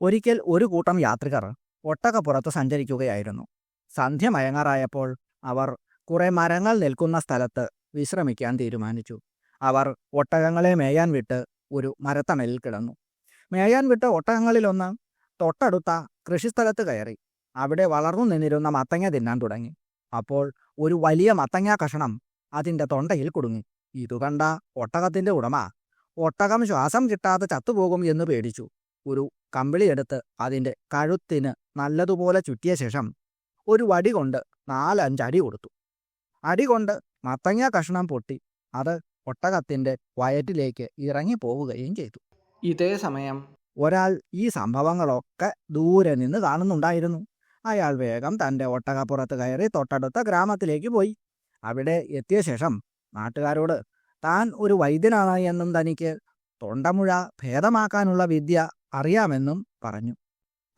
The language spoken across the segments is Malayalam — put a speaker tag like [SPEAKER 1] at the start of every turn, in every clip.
[SPEAKER 1] ഒരിക്കൽ ഒരു കൂട്ടം യാത്രികർ ഒട്ടകപ്പുറത്ത് സഞ്ചരിക്കുകയായിരുന്നു. സന്ധ്യ മയങ്ങാറായപ്പോൾ അവർ കുറെ മരങ്ങൾ നിൽക്കുന്ന സ്ഥലത്ത് വിശ്രമിക്കാൻ തീരുമാനിച്ചു. അവർ ഒട്ടകങ്ങളെ മേയാൻ വിട്ട് ഒരു മരത്തണലിൽ കിടന്നു. മേയാൻ വിട്ട ഒട്ടകങ്ങളിലൊന്ന് തൊട്ടടുത്ത കൃഷിസ്ഥലത്ത് കയറി. അവിടെ വളർന്നു നിന്നിരുന്ന മത്തങ്ങ തിന്നാൻ തുടങ്ങി. അപ്പോൾ ഒരു വലിയ മത്തങ്ങ കഷണം അതിന്റെ തൊണ്ടയിൽ കുടുങ്ങി. ഇതു കണ്ട ഒട്ടകത്തിന്റെ ഉടമ. ഒട്ടകം ശ്വാസം കിട്ടാതെ ചത്തുപോകും എന്ന് പേടിച്ചു. ഒരു കമ്പിളിയെടുത്ത് അതിന്റെ കഴുത്തിന് നല്ലതുപോലെ ചുറ്റിയ ശേഷം ഒരു വടി കൊണ്ട് നാലഞ്ച് അടി കൊടുത്തു. അടി കൊണ്ട് മത്തങ്ങ കഷ്ണം പൊട്ടി അത് ഒട്ടകത്തിന്റെ വയറ്റിലേക്ക് ഇറങ്ങി പോവുകയും ചെയ്തു. ഇതേ സമയം ഒരാൾ ഈ സംഭവങ്ങളൊക്കെ ദൂരെ നിന്ന് കാണുന്നുണ്ടായിരുന്നു. അയാൾ വേഗം തന്റെ ഒട്ടകപ്പുറത്ത് കയറി തൊട്ടടുത്ത ഗ്രാമത്തിലേക്ക് പോയി. അവിടെ എത്തിയ ശേഷം നാട്ടുകാരോട് താൻ ഒരു വൈദ്യനാണ് എന്നും തനിക്ക് തൊണ്ടമുഴ ഭേദമാക്കാനുള്ള വിദ്യ അറിയാമെന്നും പറഞ്ഞു.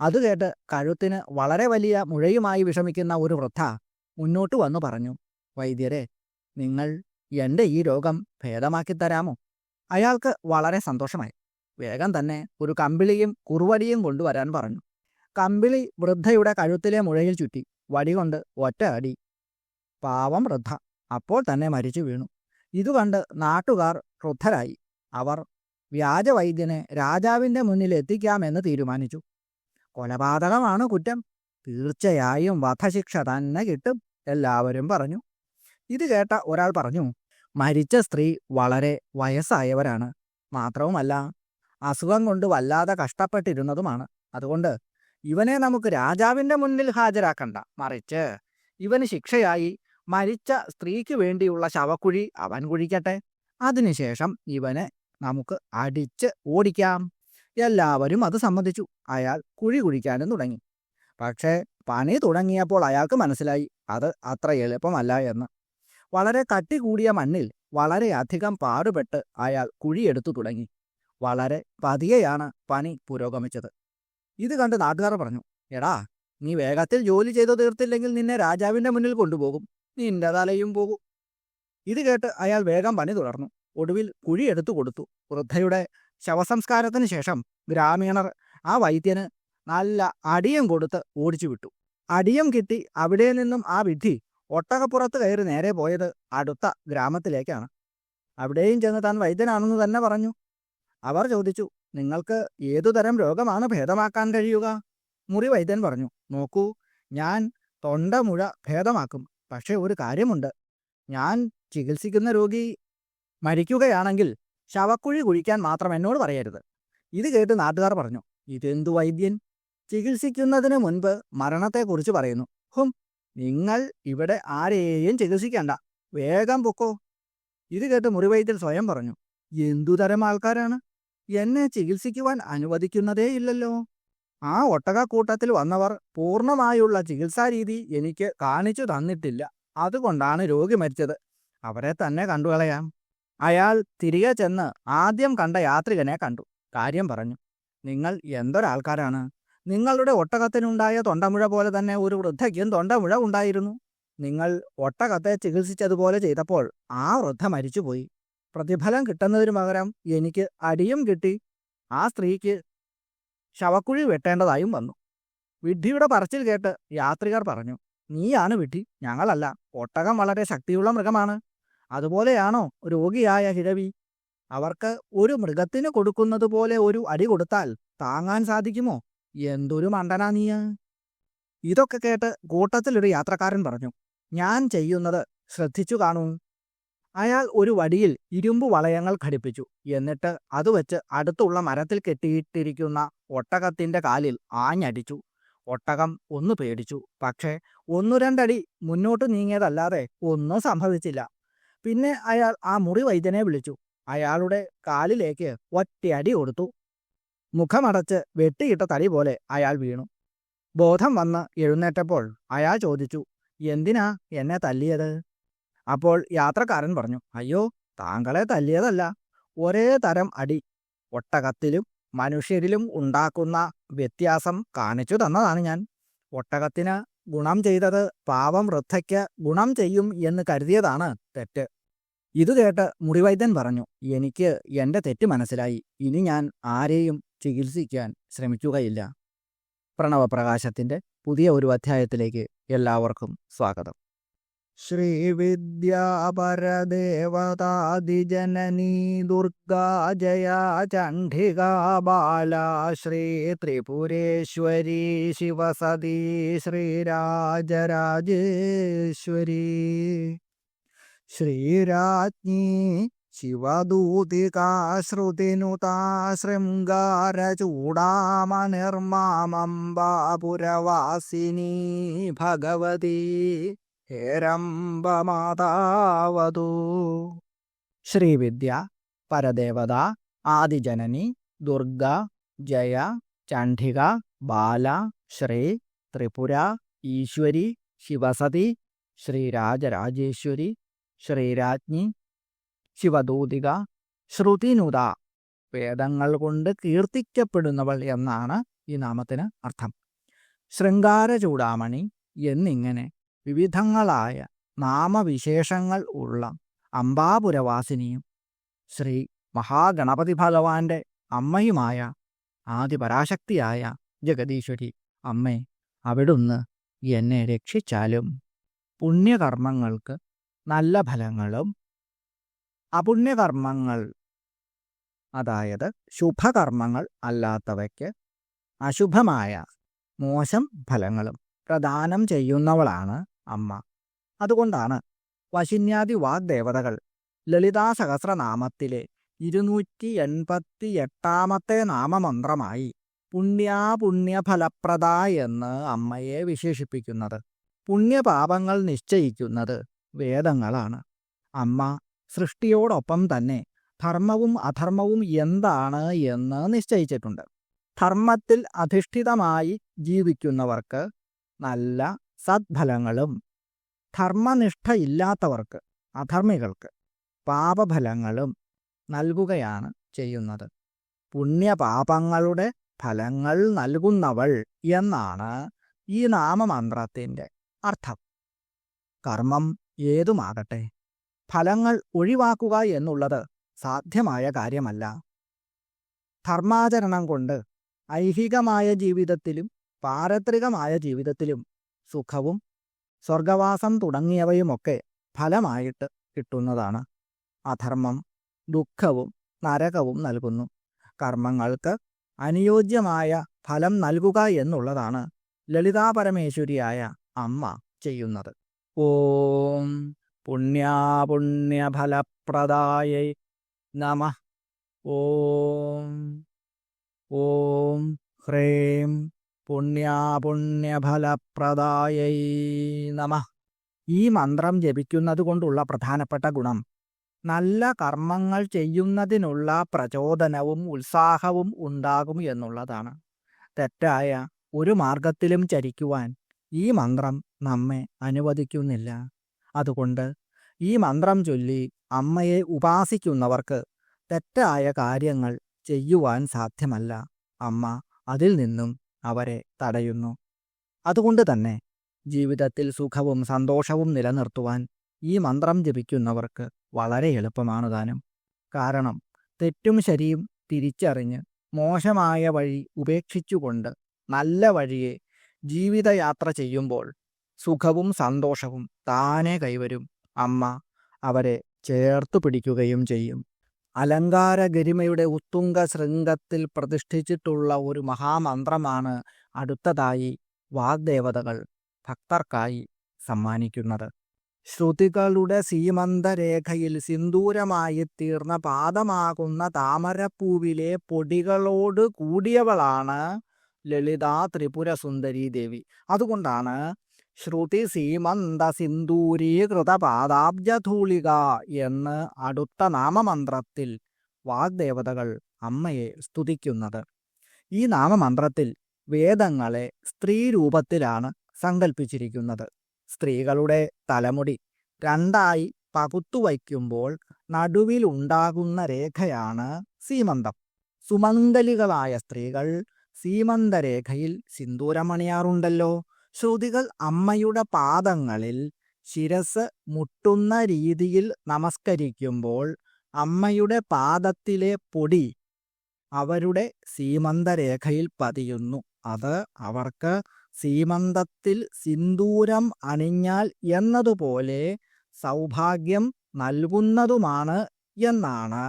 [SPEAKER 1] അത് കേട്ട് കഴുത്തിന് വളരെ വലിയ മുഴയുമായി വിഷമിക്കുന്ന ഒരു വൃദ്ധ മുന്നോട്ട് വന്നു പറഞ്ഞു വൈദ്യരെ നിങ്ങൾ എന്റെ ഈ രോഗം ഭേദമാക്കി തരാമോ? അയാൾക്ക് വളരെ സന്തോഷമായി. വേഗം തന്നെ ഒരു കമ്പിളിയും കുറുവടിയും കൊണ്ടുവരാൻ പറഞ്ഞു. കമ്പിളി വൃദ്ധയുടെ കഴുത്തിലെ മുഴയിൽ ചുറ്റി വടികൊണ്ട് ഒറ്റ അടി. പാവം വൃദ്ധ അപ്പോൾ തന്നെ മരിച്ചു വീണു. ഇതുകണ്ട് നാട്ടുകാർ ക്രുദ്ധരായി. അവർ വ്യാജവൈദ്യനെ രാജാവിന്റെ മുന്നിൽ എത്തിക്കാമെന്ന് തീരുമാനിച്ചു. കൊലപാതകമാണ് കുറ്റം. തീർച്ചയായും വധശിക്ഷ തന്നെ കിട്ടും എല്ലാവരും പറഞ്ഞു. ഇത് കേട്ട ഒരാൾ പറഞ്ഞു മരിച്ച സ്ത്രീ വളരെ വയസ്സായവരാണ്. മാത്രവുമല്ല അസുഖം കൊണ്ട് വല്ലാതെ കഷ്ടപ്പെട്ടിരുന്നതുമാണ്. അതുകൊണ്ട് ഇവനെ നമുക്ക് രാജാവിന്റെ മുന്നിൽ ഹാജരാക്കണ്ട. മറിച്ച് ഇവന് ശിക്ഷയായി മരിച്ച സ്ത്രീക്ക് വേണ്ടിയുള്ള ശവക്കുഴി അവൻ കുഴിക്കട്ടെ. അതിനുശേഷം ഇവനെ നമുക്ക് അടിച്ച് ഓടിക്കാം. എല്ലാവരും അത് സമ്മതിച്ചു. അയാൾ കുഴി കുഴിക്കാനും തുടങ്ങി. പക്ഷേ പണി തുടങ്ങിയപ്പോൾ അയാൾക്ക് മനസ്സിലായി അത് അത്ര എളുപ്പമല്ല എന്ന്. വളരെ കട്ടി കൂടിയ മണ്ണിൽ വളരെയധികം പാടുപെട്ട് അയാൾ കുഴിയെടുത്തു തുടങ്ങി. വളരെ പതിയെയാണ് പണി പുരോഗമിച്ചത്. ഇത് കണ്ട് നാട്ടുകാർ പറഞ്ഞു എടാ നീ വേഗത്തിൽ ജോലി ചെയ്തു തീർത്തില്ലെങ്കിൽ നിന്നെ രാജാവിന്റെ മുന്നിൽ കൊണ്ടുപോകും. നിന്റെ തലയും പോകും. ഇത് കേട്ട് അയാൾ വേഗം പണി തുടർന്നു. ഒടുവിൽ കുഴിയെടുത്തു കൊടുത്തു. വൃദ്ധയുടെ ശവസംസ്കാരത്തിന് ശേഷം ഗ്രാമീണർ ആ വൈദ്യന് നല്ല അടിയം കൊടുത്ത് ഓടിച്ചു വിട്ടു. അടിയം കിട്ടി അവിടെ നിന്നും ആ വിധി ഒട്ടകപ്പുറത്ത് കയറി നേരെ പോയത് അടുത്ത ഗ്രാമത്തിലേക്കാണ്. അവിടെയും ചെന്ന് താൻ വൈദ്യനാണെന്ന് തന്നെ പറഞ്ഞു. അവർ ചോദിച്ചു നിങ്ങൾക്ക് ഏതുതരം രോഗമാണ് ഭേദമാക്കാൻ കഴിയുക? മുറി വൈദ്യൻ പറഞ്ഞു നോക്കൂ ഞാൻ തൊണ്ടമുഴ ഭേദമാക്കും. പക്ഷേ ഒരു കാര്യമുണ്ട്. ഞാൻ ചികിത്സിക്കുന്ന രോഗി മരിക്കുകയാണെങ്കിൽ ശവക്കുഴി കുഴിക്കാൻ മാത്രം എന്നോട് പറയരുത്. ഇത് കേട്ട് നാട്ടുകാർ പറഞ്ഞു ഇതെന്തു വൈദ്യൻ? ചികിത്സിക്കുന്നതിന് മുൻപ് മരണത്തെക്കുറിച്ച് പറയുന്നു. ഹും നിങ്ങൾ ഇവിടെ ആരെയും ചികിത്സിക്കണ്ട. വേഗം പൊക്കോ. ഇത് കേട്ട് മുറിവൈദ്യൻ സ്വയം പറഞ്ഞു എന്തുതരം ആൾക്കാരാണ്? എന്നെ ചികിത്സിക്കുവാൻ അനുവദിക്കുന്നതേ ഇല്ലല്ലോ. ആ ഒട്ടകക്കൂട്ടത്തിൽ വന്നവർ പൂർണമായുള്ള ചികിത്സാരീതി എനിക്ക് കാണിച്ചു തന്നിട്ടില്ല. അതുകൊണ്ടാണ് രോഗി മരിച്ചത്. അവരെ തന്നെ കണ്ടുകളയാം. അയാൾ തിരികെ ചെന്ന് ആദ്യം കണ്ട യാത്രികനെ കണ്ടു. കാര്യം പറഞ്ഞു നിങ്ങൾ എന്തൊരാൾക്കാരാണ്? നിങ്ങളുടെ ഒട്ടകത്തിനുണ്ടായ തൊണ്ടമുഴ പോലെ തന്നെ ഒരു വൃദ്ധയ്ക്കും തൊണ്ടമുഴ ഉണ്ടായിരുന്നു. നിങ്ങൾ ഒട്ടകത്തെ ചികിത്സിച്ചതുപോലെ ചെയ്തപ്പോൾ ആ വൃദ്ധ മരിച്ചുപോയി. പ്രതിഫലം കിട്ടുന്നതിനു പകരം എനിക്ക് അടിയും കിട്ടി. ആ സ്ത്രീക്ക് ശവക്കുഴി വെട്ടേണ്ടതായും വന്നു. വിഡ്ഢിയുടെ പറച്ചിൽ കേട്ട് യാത്രികർ പറഞ്ഞു നീയാണ് വിഡ്ഢി ഞങ്ങളല്ല. ഒട്ടകം വളരെ ശക്തിയുള്ള മൃഗമാണ്. അതുപോലെയാണോ രോഗിയായ ഹിരവി? അവർക്ക് ഒരു മൃഗത്തിന് കൊടുക്കുന്നത് പോലെ ഒരു അടി കൊടുത്താൽ താങ്ങാൻ സാധിക്കുമോ? എന്തൊരു മണ്ടനാ നീയ ഇതൊക്കെ കേട്ട് കൂട്ടത്തിലൊരു യാത്രക്കാരൻ പറഞ്ഞു ഞാൻ ചെയ്യുന്നത് ശ്രദ്ധിച്ചു കാണൂ. അയാൾ ഒരു വടിയിൽ ഇരുമ്പു വളയങ്ങൾ ഘടിപ്പിച്ചു. എന്നിട്ട് അത് വെച്ച് അടുത്തുള്ള മരത്തിൽ കെട്ടിയിട്ടിരിക്കുന്ന ഒട്ടകത്തിന്റെ കാലിൽ ആഞ്ഞടിച്ചു. ഒട്ടകം ഒന്ന് പേടിച്ചു. പക്ഷേ ഒന്നു രണ്ടടി മുന്നോട്ട് നീങ്ങിയതല്ലാതെ ഒന്നും സംഭവിച്ചില്ല. പിന്നെ അയാൾ ആ മുറി വൈദ്യനെ വിളിച്ചു. അയാളുടെ കാലിലേക്ക് ഒറ്റയടി കൊടുത്തു. മുഖമടച്ച് വെട്ടിയിട്ട തടി പോലെ അയാൾ വീണു. ബോധം വന്ന് എഴുന്നേറ്റപ്പോൾ അയാൾ ചോദിച്ചു എന്തിനാ എന്നെ തല്ലിയത്? അപ്പോൾ യാത്രക്കാരൻ പറഞ്ഞു അയ്യോ താങ്കളെ തല്ലിയതല്ല. ഒരേ തരം അടി. ഒട്ടകത്തിലും മനുഷ്യരിലും ഉണ്ടാക്കുന്ന വ്യത്യാസം കാണിച്ചു തന്നതാണ് ഞാൻ. ഒട്ടകത്തിന് ഗുണം ചെയ്തത് പാവം വൃദ്ധയ്ക്ക് ഗുണം ചെയ്യും എന്ന് കരുതിയതാണ് തെറ്റ്. ഇത് കേട്ട് മുറിവൈദ്യൻ പറഞ്ഞു എനിക്ക് എന്റെ തെറ്റ് മനസ്സിലായി. ഇനി ഞാൻ ആരെയും ചികിത്സിക്കാൻ ശ്രമിക്കുകയില്ല. പ്രണവപ്രകാശത്തിന്റെ പുതിയ ഒരു അധ്യായത്തിലേക്ക് എല്ലാവർക്കും സ്വാഗതം. ശ്രീവിദ്യാപരദേവതാദിജനനീ ദുർഗാ ജയാ ചണ്ഡികാ ബാലാ ശ്രീ ത്രിപുരേശ്വരി ശിവസതി ശ്രീരാജരാജേശ്വരി. ശ്രീരാജ്ഞി ശിവദൂതികാശ്രുതിനുതാ ശൃംഗാരചൂടാമനിർമാമംബാപുരവാസിനി ഭഗവതി. ഹേരംബമാതാവതു ശ്രീവിദ്യ പരദേവത ആദിജനനി ദുർഗ ജയ ചണ്ഡിക ബാല ശ്രീ ത്രിപുര ഈശ്വരി ശിവസതി ശ്രീരാജരാജേശ്വരി ശ്രീരാജ്ഞി ശിവദൂതിക ശ്രുതിനുത വേദങ്ങൾ കൊണ്ട് കീർത്തിക്കപ്പെടുന്നവൾ എന്നാണ് ഈ നാമത്തിന് അർത്ഥം. ശൃംഗാര ചൂടാമണി എന്നിങ്ങനെ വിവിധങ്ങളായ നാമവിശേഷങ്ങൾ ഉള്ള അംബാപുരവാസിനിയും ശ്രീ മഹാഗണപതി ഭഗവാന്റെ അമ്മയുമായ ആദിപരാശക്തിയായ ജഗദീശ്വരി അമ്മേ അവിടുന്ന് എന്നെ രക്ഷിച്ചാലും പുണ്യകർമ്മങ്ങൾക്ക് നല്ല ഫലങ്ങളും അപുണ്യകർമ്മങ്ങൾ അതായത് ശുഭകർമ്മങ്ങൾ അല്ലാത്തവയ്ക്ക് അശുഭമായ മോശം ഫലങ്ങളും പ്രദാനം ചെയ്യുന്നവളാണ് അമ്മ. അതുകൊണ്ടാണ് വശിന്യാദി വാഗ്ദേവതകൾ ലളിതാ സഹസ്രനാമത്തിലെ ഇരുന്നൂറ്റി എൺപത്തി എട്ടാമത്തെ നാമമന്ത്രമായി പുണ്യാപുണ്യഫലപ്രദ എന്ന് അമ്മയെ വിശേഷിപ്പിക്കുന്നത്. പുണ്യപാപങ്ങൾ നിശ്ചയിക്കുന്നത് വേദങ്ങളാണ്. അമ്മ സൃഷ്ടിയോടൊപ്പം തന്നെ ധർമ്മവും അധർമ്മവും എന്താണ് എന്ന് നിശ്ചയിച്ചിട്ടുണ്ട്. ധർമ്മത്തിൽ അധിഷ്ഠിതമായി ജീവിക്കുന്നവർക്ക് നല്ല സദ്ഫലങ്ങളും ധർമ്മനിഷ്ഠയില്ലാത്തവർക്ക് അധർമ്മികൾക്ക് പാപഫലങ്ങളും നൽകുകയാണ് ചെയ്യുന്നത്. പുണ്യപാപങ്ങളുടെ ഫലങ്ങൾ നൽകുന്നവൾ എന്നാണ് ഈ നാമമന്ത്രത്തിന്റെ അർത്ഥം. കർമ്മം ഏതുമാകട്ടെ ഫലങ്ങൾ ഒഴിവാക്കുക എന്നുള്ളത് സാധ്യമായ കാര്യമല്ല. ധർമാചരണം കൊണ്ട് ഐഹികമായ ജീവിതത്തിലും പാരത്രികമായ ജീവിതത്തിലും സുഖവും സ്വർഗവാസം തുടങ്ങിയവയുമൊക്കെ ഫലമായിട്ട് കിട്ടുന്നതാണ്. അധർമ്മം ദുഃഖവും നരകവും നൽകുന്നു. കർമ്മങ്ങൾക്ക് അനുയോജ്യമായ ഫലം നൽകുക എന്നുള്ളതാണ് ലളിതാപരമേശ്വരിയായ അമ്മ ചെയ്യുന്നത്. ഓം പുണ്യാപുണ്യഫലപ്രദായൈ നമ. ഓം ഓം ഹ്രേം. പുണ്യാപുണ്യഫലപ്രദായൈ നമ. ഈ മന്ത്രം ജപിക്കുന്നത് കൊണ്ടുള്ള പ്രധാനപ്പെട്ട ഗുണം. നല്ല കർമ്മങ്ങൾ ചെയ്യുന്നതിനുള്ള പ്രചോദനവും ഉത്സാഹവും ഉണ്ടാകും എന്നുള്ളതാണ്. തെറ്റായ ഒരു മാർഗത്തിലും ചരിക്കുവാൻ ഈ മന്ത്രം നമ്മെ അനുവദിക്കുന്നില്ല. അതുകൊണ്ട് ഈ മന്ത്രം ചൊല്ലി അമ്മയെ ഉപാസിക്കുന്നവർക്ക് തെറ്റായ കാര്യങ്ങൾ ചെയ്യുവാൻ സാധ്യമല്ല. അമ്മ അതിൽ നിന്നും അവരെ തടയുന്നു. അതുകൊണ്ട് തന്നെ ജീവിതത്തിൽ സുഖവും സന്തോഷവും നിലനിർത്തുവാൻ ഈ മന്ത്രം ജപിക്കുന്നവർക്ക് വളരെ എളുപ്പമാണ് താനും. കാരണം തെറ്റും ശരിയും തിരിച്ചറിഞ്ഞ് മോശമായ വഴി ഉപേക്ഷിച്ചുകൊണ്ട് നല്ല വഴിയെ ജീവിതയാത്ര ചെയ്യുമ്പോൾ സുഖവും സന്തോഷവും താനെ കൈവരും. അമ്മ അവരെ ചേർത്തു പിടിക്കുകയും ചെയ്യും. അലങ്കാര ഗരിമയുടെ ഉത്തുംഗ ശൃംഗത്തിൽ പ്രതിഷ്ഠിച്ചിട്ടുള്ള ഒരു മഹാമന്ത്രമാണ് അടുത്തതായി വാഗ്ദേവതകൾ ഭക്തർക്കായി സമ്മാനിക്കുന്നത്. ശ്രുതികളുടെ സീമന്തരേഖയിൽ സിന്ദൂരമായി തീർന്ന പാദമാകുന്ന താമരപ്പൂവിലെ പൊടികളോട് കൂടിയവളാണ് ലളിത ത്രിപുര സുന്ദരി ദേവി അതുകൊണ്ടാണ് ശ്രുതി സീമന്ത സിന്ദൂരീകൃത പാദാബ്ജധൂളിക എന്ന് അടുത്ത നാമമന്ത്രത്തിൽ വാഗ്ദേവതകൾ അമ്മയെ സ്തുതിക്കുന്നത്. ഈ നാമമന്ത്രത്തിൽ വേദങ്ങളെ സ്ത്രീ രൂപത്തിലാണ് സങ്കല്പിച്ചിരിക്കുന്നത് സ്ത്രീകളുടെ തലമുടി രണ്ടായി പകുത്തുവയ്ക്കുമ്പോൾ നടുവിലുണ്ടാകുന്ന രേഖയാണ് സീമന്തം. സുമന്തലികളായ സ്ത്രീകൾ സീമന്തരേഖയിൽ സിന്ദൂരമണിയാറുണ്ടല്ലോ. ശ്രുതികൾ അമ്മയുടെ പാദങ്ങളിൽ ശിരസ് മുട്ടുന്ന രീതിയിൽ നമസ്കരിക്കുമ്പോൾ അമ്മയുടെ പാദത്തിലെ പൊടി അവരുടെ സീമന്തരേഖയിൽ പതിയുന്നു. അത് അവർക്ക് സീമന്തത്തിൽ സിന്ദൂരം അണിഞ്ഞാൽ എന്നതുപോലെ സൗഭാഗ്യം നൽകുന്നതുമാണ് എന്നാണ്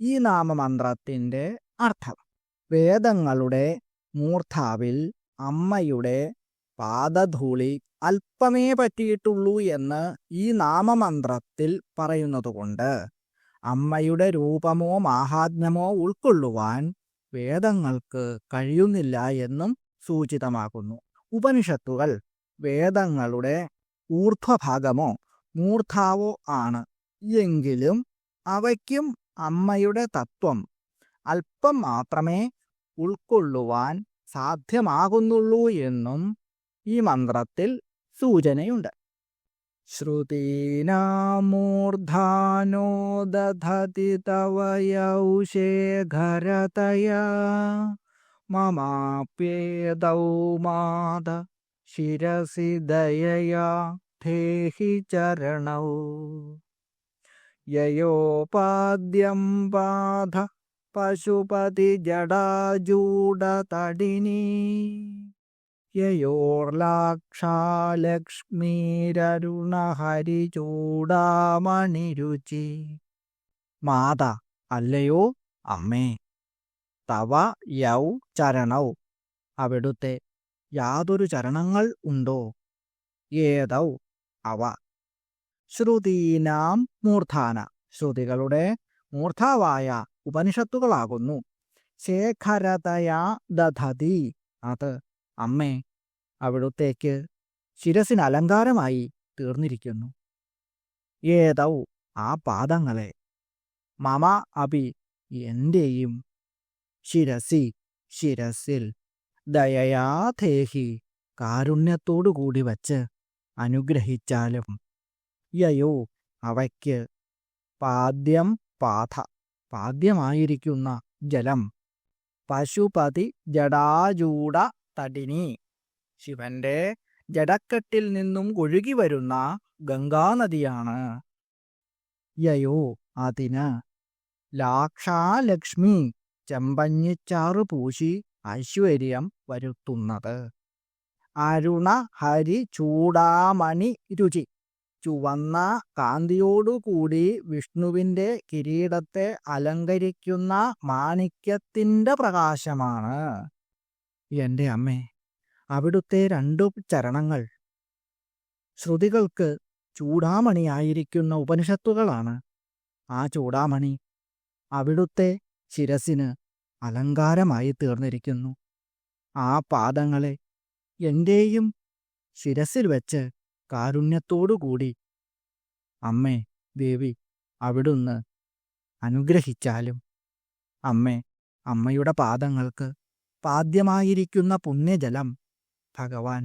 [SPEAKER 1] ഈ നാമമന്ത്രത്തിന്റെ അർത്ഥം. വേദങ്ങളുടെ മൂർധാവിൽ അമ്മയുടെ പാദധൂളി അല്പമേ പറ്റിയിട്ടുള്ളൂ എന്ന് ഈ നാമമന്ത്രത്തിൽ പറയുന്നതുകൊണ്ട് അമ്മയുടെ രൂപമോ മാഹാത്മ്യമോ ഉൾക്കൊള്ളുവാൻ വേദങ്ങൾക്ക് കഴിയുന്നില്ല എന്നും സൂചിതമാകുന്നു. ഉപനിഷത്തുകൾ വേദങ്ങളുടെ ഊർധ്വഭാഗമോ മൂർധാവോ ആണ്. എങ്കിലും അവയ്ക്കും അമ്മയുടെ തത്വം അല്പം മാത്രമേ ഉൾക്കൊള്ളുവാൻ സാധ്യമാകുന്നുള്ളൂ എന്നും ഈ മന്ത്രത്തിൽ സൂചനയുണ്ട്. ശ്രുതീനാമൂർധാനോ ദധതി തവ യൗഷേഖരതയാ മമാപ്യേതൗ മാത ശിരസി ദയയാ ധേഹി ചരണൗ. യയോപാദ്യം പാധ പശുപതി ജടാജൂടതടിനീ യയോർലാക്ഷാലക്ഷ്മീരരുണഹരിചൂടാമണിരുചി മാത അല്ലയോ അമ്മേ. തവ യൗ ചരണൗ. അവിടുത്തെ യാതൊരു ചരണങ്ങൾ ഉണ്ടോ? ഏതൗ അവ. ശ്രുതീനാം മൂർധാന. ശ്രുതികളുടെ മൂർധാവായ ഉപനിഷത്തുകളാകുന്നു. ശേഖരതയാ ദധതി. അത് അമ്മേ അവിടുത്തേക്ക് ശിരസിന് അലങ്കാരമായി തീർന്നിരിക്കുന്നു. ഏതൗ ആ പാദങ്ങളെ. മമ അഭി എന്റെയും ശിരസി ശിരസിൽ ദയയാഥേഹി കാരുണ്യത്തോടുകൂടി വച്ച് അനുഗ്രഹിച്ചാലും. യയോ അവയ്ക്ക് പാദ്യം പാഥ പാദ്യമായിരിക്കുന്ന ജലം. പശുപതി ജടാജൂട തടിനി ശിവന്റെ ജടക്കെട്ടിൽ നിന്നും ഒഴുകി വരുന്ന ഗംഗാനദിയാണ്. യയോ അതിന് ലാക്ഷാലക്ഷ്മി ചെമ്പഞ്ഞിച്ചാറു പൂശി ഐശ്വര്യം വരുത്തുന്നത്. അരുണ ഹരി ചൂടാമണി രുചി ചുവന്ന കാന്തിയോടുകൂടി വിഷ്ണുവിന്റെ കിരീടത്തെ അലങ്കരിക്കുന്ന മാണിക്യത്തിന്റെ പ്രകാശമാണ്. എന്റെ അമ്മേ അവിടുത്തെ രണ്ടു ചരണങ്ങൾ. ശ്രുതികൾക്ക് ചൂടാമണിയായിരിക്കുന്ന ഉപനിഷത്തുകളാണ്. ആ ചൂടാമണി അവിടുത്തെ ശിരസിന് അലങ്കാരമായി തീർന്നിരിക്കുന്നു. ആ പാദങ്ങളെ എന്റെയും ശിരസിൽ വെച്ച് കാരുണ്യത്തോടുകൂടി അമ്മേ ദേവി അവിടുന്ന് അനുഗ്രഹിച്ചാലും അമ്മേ അമ്മയുടെ പാദങ്ങൾക്ക് പാദ്യമായിരിക്കുന്ന പുണ്യജലം ഭഗവാൻ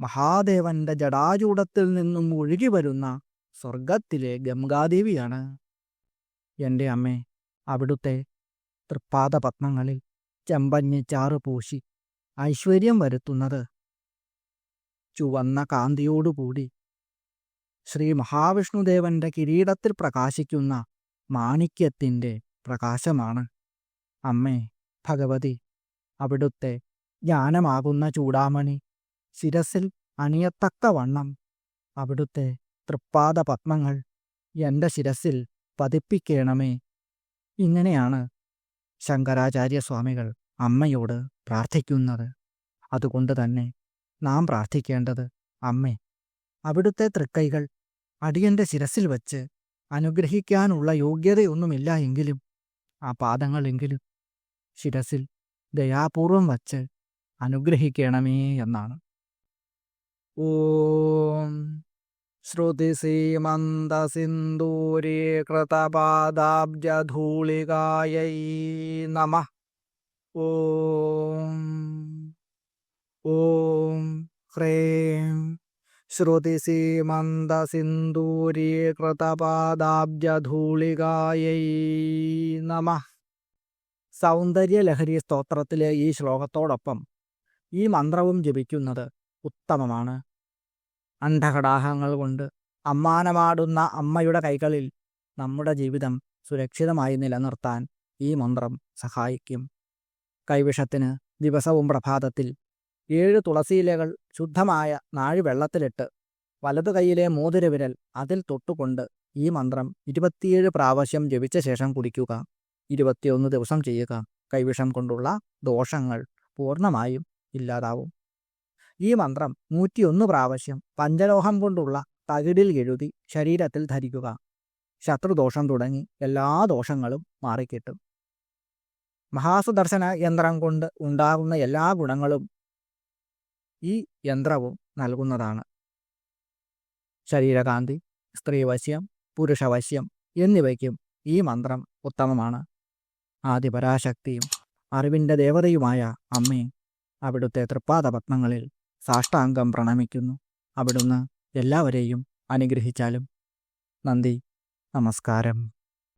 [SPEAKER 1] മഹാദേവന്റെ ജടാചൂടത്തിൽ നിന്നും ഒഴുകി വരുന്ന സ്വർഗത്തിലെ ഗംഗാദേവിയാണ്. എന്റെ അമ്മേ അവിടുത്തെ തൃപ്പാദപത്മങ്ങളിൽ ചെമ്പഞ്ഞ് ചാറുപൂശി ഐശ്വര്യം വരുത്തുന്നത്. ചുവന്ന കാന്തിയോടുകൂടി ശ്രീ മഹാവിഷ്ണുദേവന്റെ കിരീടത്തിൽ പ്രകാശിക്കുന്ന മാണിക്യത്തിന്റെ പ്രകാശമാണ്. അമ്മേ ഭഗവതി അവിടുത്തെ ജ്ഞാനമാകുന്ന ചൂടാമണി. ശിരസിൽ അണിയത്തക്കവണ്ണം അവിടുത്തെ തൃപ്പാദ പത്മങ്ങൾ എന്റെ ശിരസിൽ പതിപ്പിക്കണമേ. ഇങ്ങനെയാണ് ശങ്കരാചാര്യസ്വാമികൾ അമ്മയോട് പ്രാർത്ഥിക്കുന്നത്. അതുകൊണ്ട് തന്നെ നാം പ്രാർത്ഥിക്കേണ്ടത് അമ്മേ അവിടുത്തെ തൃക്കൈകൾ അടിയന്റെ ശിരസിൽ വച്ച് അനുഗ്രഹിക്കാനുള്ള യോഗ്യതയൊന്നുമില്ല എങ്കിലും ആ പാദങ്ങളെങ്കിലും ശിരസിൽ ദയാപൂർവം വച്ച് അനുഗ്രഹിക്കണമേ എന്നാണ്. ഓം ശ്രുതിസീമന്തസിന്ദൂരീകൃതപാദാബ്ജധൂളികായൈ നമ. ഓം ഓം ഹ്രേം ശ്രുതിസീമന്തസിന്ദൂരീകൃതപാദാബ്ജധൂളികായൈ നമ. സൗന്ദര്യലഹരി സ്തോത്രത്തിലെ ഈ ശ്ലോകത്തോടൊപ്പം ഈ മന്ത്രവും ജപിക്കുന്നത് ഉത്തമമാണ്. അന്ധകടാഹങ്ങൾ കൊണ്ട് അമ്മാനമാടുന്ന അമ്മയുടെ കൈകളിൽ നമ്മുടെ ജീവിതം സുരക്ഷിതമായി നിലനിർത്താൻ ഈ മന്ത്രം സഹായിക്കും. കൈവിഷത്തിന് ദിവസവും പ്രഭാതത്തിൽ ഏഴ് തുളസിയിലകൾ ശുദ്ധമായ നാഴി വെള്ളത്തിലിട്ട് വലതു കൈയിലെ മോതിരവിരൽ അതിൽ തൊട്ടുകൊണ്ട് ഈ മന്ത്രം ഇരുപത്തിയേഴ് പ്രാവശ്യം ജപിച്ച ശേഷം കുടിക്കുക. ഇരുപത്തിയൊന്ന് ദിവസം ചെയ്യുക. കൈവിഷം കൊണ്ടുള്ള ദോഷങ്ങൾ പൂർണമായും ഇല്ലാതാവും. ഈ മന്ത്രം നൂറ്റിയൊന്ന് പ്രാവശ്യം പഞ്ചലോഹം കൊണ്ടുള്ള തകിടിൽ എഴുതി ശരീരത്തിൽ ധരിക്കുക. ശത്രുദോഷം തുടങ്ങി എല്ലാ ദോഷങ്ങളും മാറിക്കിട്ടും. മഹാസുദർശന യന്ത്രം കൊണ്ട് ഉണ്ടാകുന്ന എല്ലാ ഗുണങ്ങളും ഈ യന്ത്രവും നൽകുന്നതാണ്. ശരീരകാന്തി സ്ത്രീവശ്യം പുരുഷവശ്യം എന്നിവയ്ക്കും ഈ മന്ത്രം ഉത്തമമാണ്. ആദിപരാശക്തിയും അറിവിന്റെ ദേവതയുമായ അമ്മേ അവിടുത്തെ തൃപ്പാദപത്മങ്ങളിൽ സാഷ്ടാംഗം പ്രണമിക്കുന്നു. അവിടുന്ന് എല്ലാവരെയും അനുഗ്രഹിച്ചാലും. നന്ദി. നമസ്കാരം.